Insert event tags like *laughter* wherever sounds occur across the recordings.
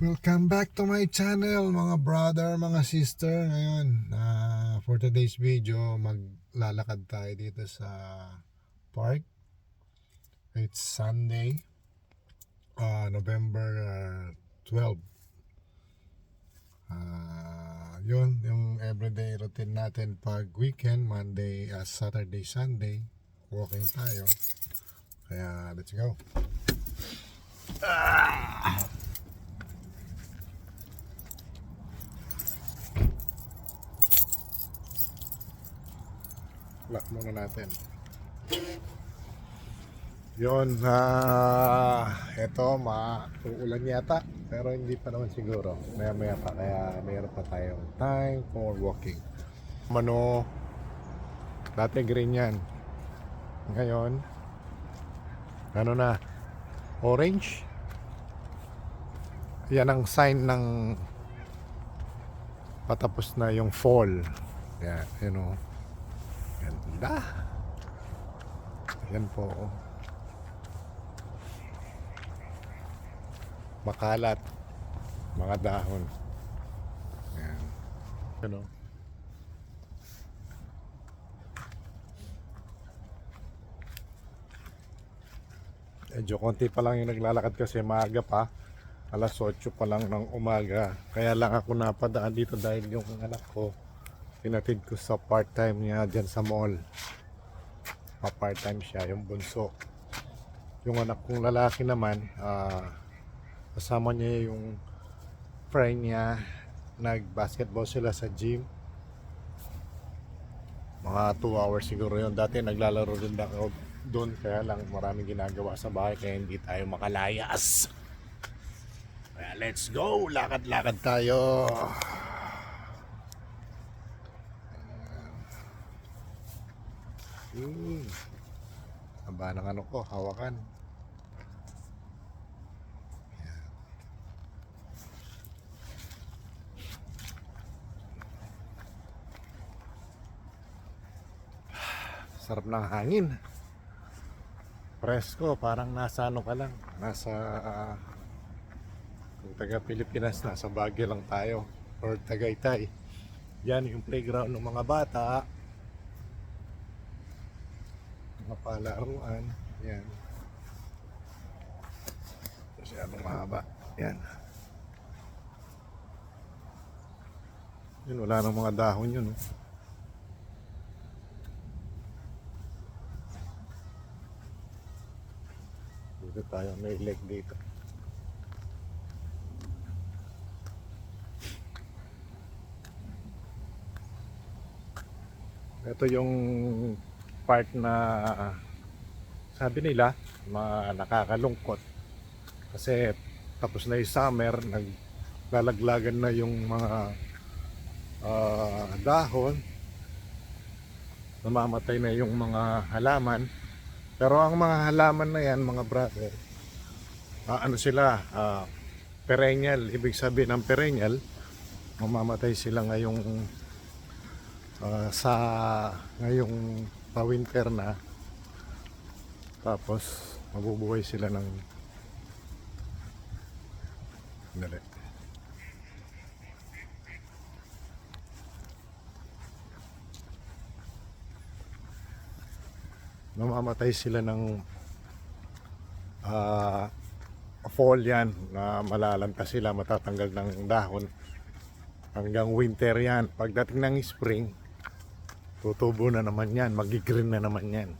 Welcome back to my channel mga brother, mga sister. Ngayon, ah, for today's video Maglalakad tayo dito sa park. It's Sunday ah, November ah, 12 Ah, Yun, yung everyday routine natin Pag weekend, Monday, ah, Saturday, Sunday Walking tayo. Kaya let's go Lock muna natin. Yun, ah, eto, mauulan yata. Pero hindi pa naman siguro. Maya maya pa, kaya mayroon pa tayong time for walking. Mano, dati green yan. Ngayon, ano na, orange. Yan ang sign ng patapos na yung fall. Yan, you know. Ganda. Yan po. oh. Makalat. Mga dahon. Yan. Ano? Medyo konti pa lang yung naglalakad kasi maaga pa. Alas 8 pa lang ng umaga. Kaya lang ako napadaan dito dahil yung anak ko pinatid ko sa part-time niya dyan sa mall. Pa-part-time siya, yung bunso. Yung anak kong lalaki naman, ah, kasama niya yung friend niya. Nag-basketball sila sa gym. Mga 2 hours siguro yun. Dati naglalaro din ako doon. Kaya lang maraming ginagawa sa bahay kaya hindi tayo makalayas. Kaya let's go! Lakad-lakad tayo! Hmm. Haba ng ano ko, hawakan. Yan. Sarap ng hangin. Presko, parang nasa ano ka lang. Nasa ah, kung taga Pilipinas, nasa Baguio lang tayo. Or Tagaytay. Yan yung playground ng mga bata mga palaruan. Yan. Kasi anong mahaba. Yan. Yun, wala nang mga dahon yun. Oh. Dito tayo, may lake dito. Ito yung part na sabi nila ma nakakalungkot. Kasi tapos na yung summer naglalaglagan na yung mga ah, dahon. Namamatay na yung mga halaman. Pero ang mga halaman na yan mga brother ah, ano sila ah, perennial. Ibig sabihin ng perennial mamamatay sila ngayong ah, sa ngayong pa-winter na. Tapos mabubuhay sila ng Dali. Mamamatay sila ng ah, fall yan na malalanta sila matatanggal ng dahon. Hanggang winter yan. Pagdating ng spring tutubo na naman yan, magigreen na naman yan.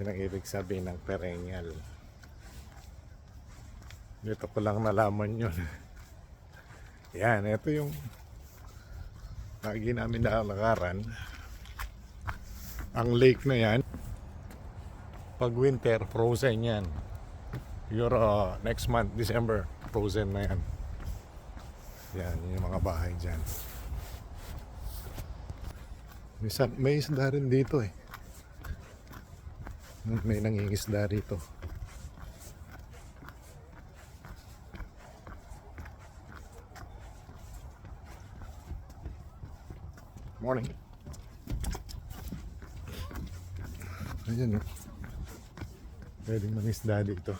Yun ang ibig sabihin ng perennial. Dito ko lang nalaman yun. *laughs* yan, ito yung lagi namin nakalakaran. Ang lake na yan, pag winter, frozen yan. Siguro uh, next month, December, frozen na yan. Yan, yung mga bahay dyan. May, may isda rin dito eh. May nangingisda rito. Morning. Ayan oh. Pwedeng mangisda dito.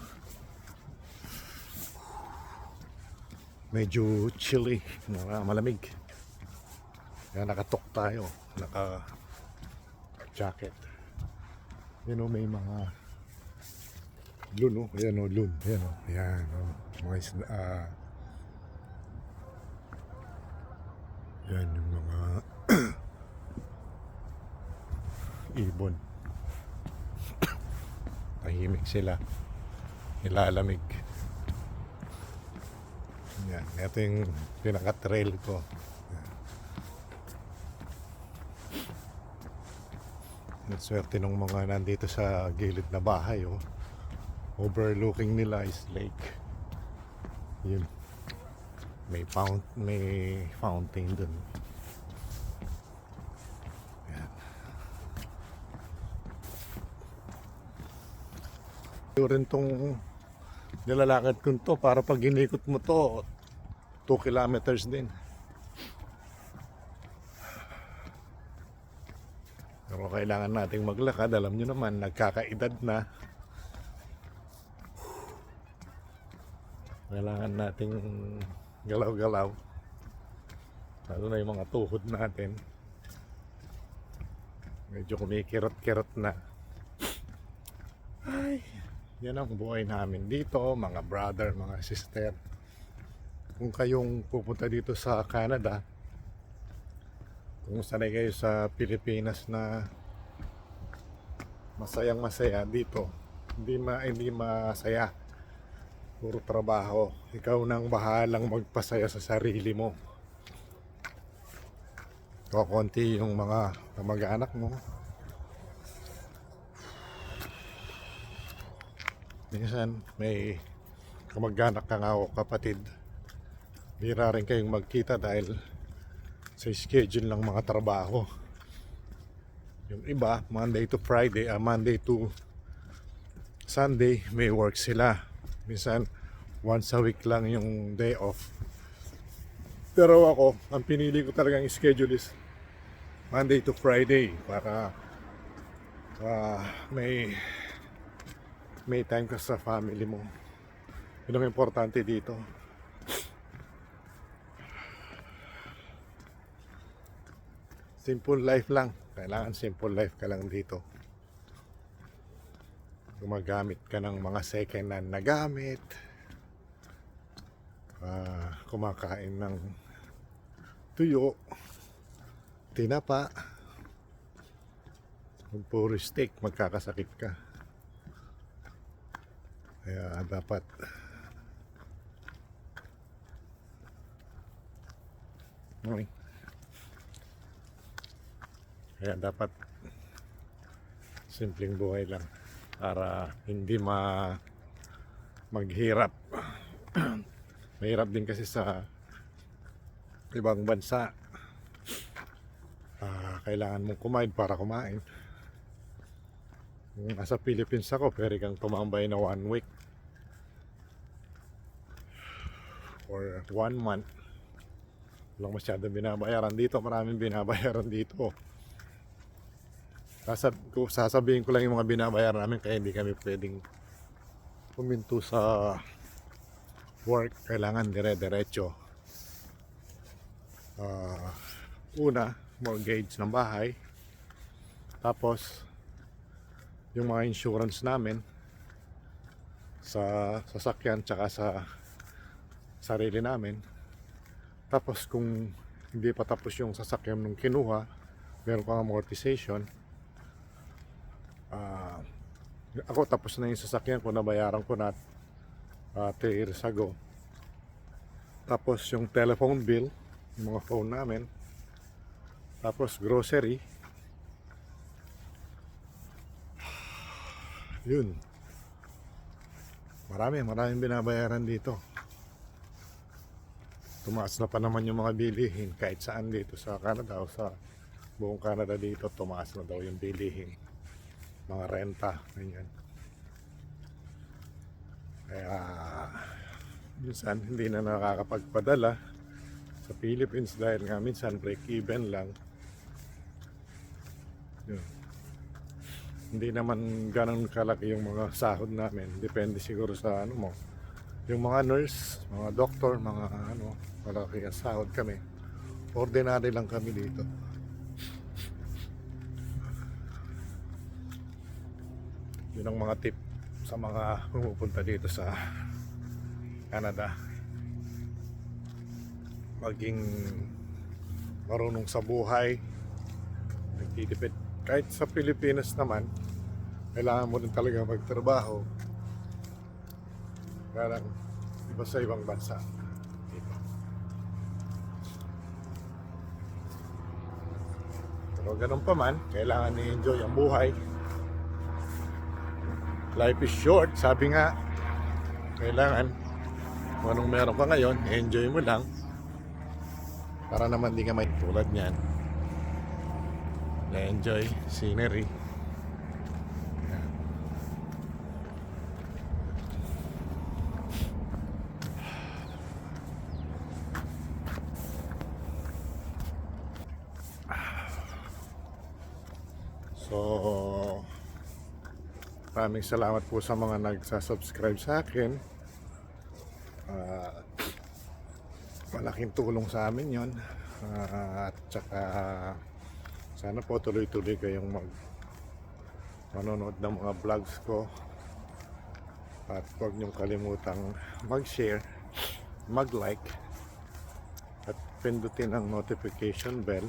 medyo chilly, malamig. Kaya nakatok tayo, naka jacket. Yan o, may mga lun o, yan o, lun, yan o, yan o, mga isda, ah, yan yung mga *clears throat* ibon. *coughs* Tahimik sila, nilalamig. Yan, ito yung pinaka-trail ko. Swerte ng mga nandito sa gilid na bahay, oh. Overlooking nila is lake. Yun. May fount, may fountain dun. Yan. Ito rin tong nilalakad ko to para pag inikot mo to 2 kilometers din. Kailangan nating maglakad. Alam nyo naman, nagkakaedad na. Kailangan nating galaw-galaw. Lalo na yung mga tuhod natin. Medyo kumikirot-kirot na. Ay, yan ang buhay namin dito, mga brother, mga sister. Kung kayong pupunta dito sa Canada, kung sanay kayo sa Pilipinas na masayang masaya dito. Hindi ma hindi masaya. Puro trabaho. Ikaw nang bahalang magpasaya sa sarili mo. Kokonti yung mga kamag-anak mo. Minsan may kamag-anak ka nga o kapatid. Bira rin kayong magkita dahil sa schedule ng mga trabaho. Yung iba, Monday to Friday, ah, Monday to Sunday, may work sila. Minsan, once a week lang yung day off. Pero ako, ang pinili ko talagang schedule is Monday to Friday para ah, may may time ka sa family mo. Yun ang importante dito. Simple life lang. Kailangan simple life ka lang dito. Gumagamit ka ng mga second hand na gamit. Ah, kumakain ng tuyo, tinapa. Kung puro steak, magkakasakit ka. Kaya dapat Okay. Kaya dapat simpleng buhay lang para hindi ma maghirap. *clears throat* Mahirap din kasi sa ibang bansa. Ah, kailangan mong kumain para kumain. Kung nasa Philippines ako, pwede kang tumambay na one week or one month. Walang masyadong binabayaran dito. Maraming binabayaran dito. Sasab sasabihin ko lang yung mga binabayaran namin kaya hindi kami pwedeng puminto sa work. Kailangan dire-diretso. Ah, una, mortgage ng bahay. Tapos, yung mga insurance namin sa sasakyan tsaka sa sarili namin. Tapos kung hindi pa tapos yung sasakyan nung kinuha, meron kang amortization. Ah, ako tapos na yung sasakyan ko, nabayaran ko na uh, 3 years ago. Tapos yung telephone bill, yung mga phone namin. Tapos grocery. Yun. Marami, maraming binabayaran dito. Tumaas na pa naman yung mga bilihin kahit saan dito sa Canada o sa buong Canada dito, tumaas na daw yung bilihin. Mga renta, ganyan. Kaya, minsan hindi na nakakapagpadala sa Philippines dahil nga minsan break even lang. Yun. Hindi naman ganun kalaki yung mga sahod namin. Depende siguro sa ano mo, yung mga nurse, mga doktor, mga ano, malaki ang sahod kami. Ordinary lang kami dito. Yun ang mga tip sa mga pumupunta dito sa Canada. Maging marunong sa buhay, nagtitipid. Kahit sa Pilipinas naman, kailangan mo rin talaga magtrabaho. Parang iba sa ibang bansa. Dito. Pero ganun pa man, kailangan i-enjoy ang buhay. Life is short, sabi nga. Kailangan, kung anong meron ka ngayon, enjoy mo lang. Para naman di ka may tulad niyan. Na-enjoy scenery. So, maraming salamat po sa mga nagsasubscribe sa akin. Ah, malaking tulong sa amin yon at saka sana po tuloy-tuloy kayong mag manonood ng mga vlogs ko at huwag niyong kalimutang mag-share mag-like at pindutin ang notification bell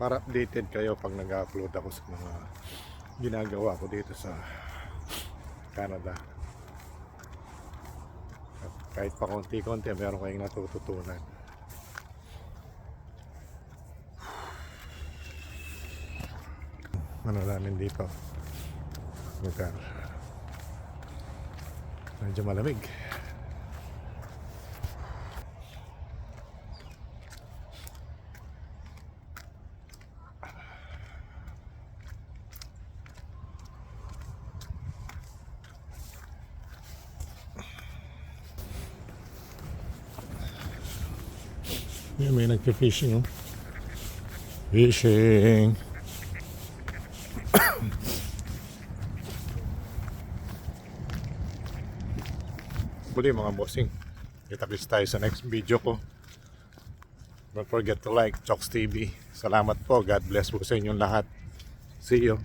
para updated kayo pag nag-upload ako sa mga ginagawa ko dito sa Canada. At kahit pa konti-konti meron kayong natututunan. Ano namin dito? Lugar. Medyo malamig Yan, may nagka-fishing oh. Fishing. *coughs* Muli mga bossing. Kita-kits tayo sa next video ko. Don't forget to like Chokes TV. Salamat po. God bless po sa inyong lahat. See you.